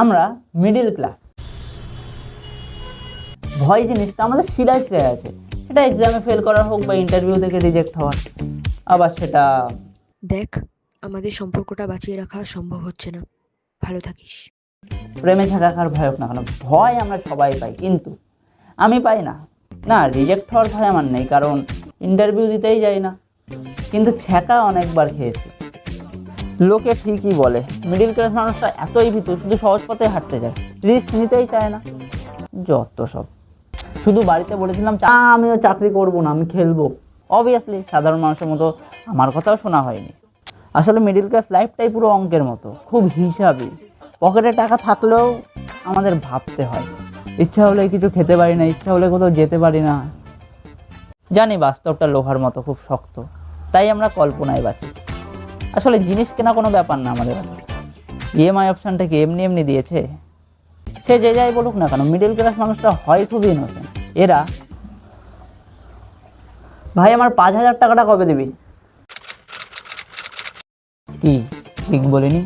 আমরা middle class ভয় জিনিসটা আমাদের শিরায় শিরায় আছে। সেটা এক্সামে ফেল করার হোক বা ইন্টারভিউ থেকে রিজেক্ট হওয়ার। আবার সেটা দেখ আমাদের সম্পর্কটা বাঁচিয়ে রাখা সম্ভব হচ্ছে না। ভালো থাকিস। প্রেমে থাকার ভয় হোক না কেন ভয় আমরা সবাই পাই কিন্তু আমি পাই না। না রিজেক্ট হওয়ার ভয় আমার নেই কারণ ইন্টারভিউ দিতেই যাই না। কিন্তু ছ্যাঁকা অনেকবার খেয়েছি। লোকে ঠিকই বলে। মিডিল ক্লাস মানুষরা এতই ভীতু, শুধু সহজ পথে হাঁটতে যায়। রিস্ক নিতেই চায় না। যত সব। শুধু বাড়িতে বলেছিলাম, চা, আমিও চাকরি করব না, আমি খেলব। অবভিয়াসলি সাধারণ মানুষের মতো আমার কথাও শোনা হয়নি। আসলে মিডিল ক্লাস লাইফটাই পুরো অঙ্কের মতো, খুব হিসাবি। পকেটে টাকা থাকলেও আমাদের ভাবতে হয়। ইচ্ছা হলে কিছু খেতে পারি না, ইচ্ছা হলে কোথাও যেতে পারি না। জানি বাস্তবটা লোহার মতো খুব শক্ত। তাই আমরা কল্পনায় বাঁচি। আসলে জিনিস কেনা কোনো ব্যাপার না আমাদের ইএমআই অপশানটা কি এমনি এমনি দিয়েছে? সে যে যাই বলুক না কেন মিডিল ক্লাস মানুষটা হয় খুবই ইনোসেন্ট এরা, ভাই, আমার পাঁচ হাজার টাকাটা কবে দিবি? কি, ঠিক বলিনি?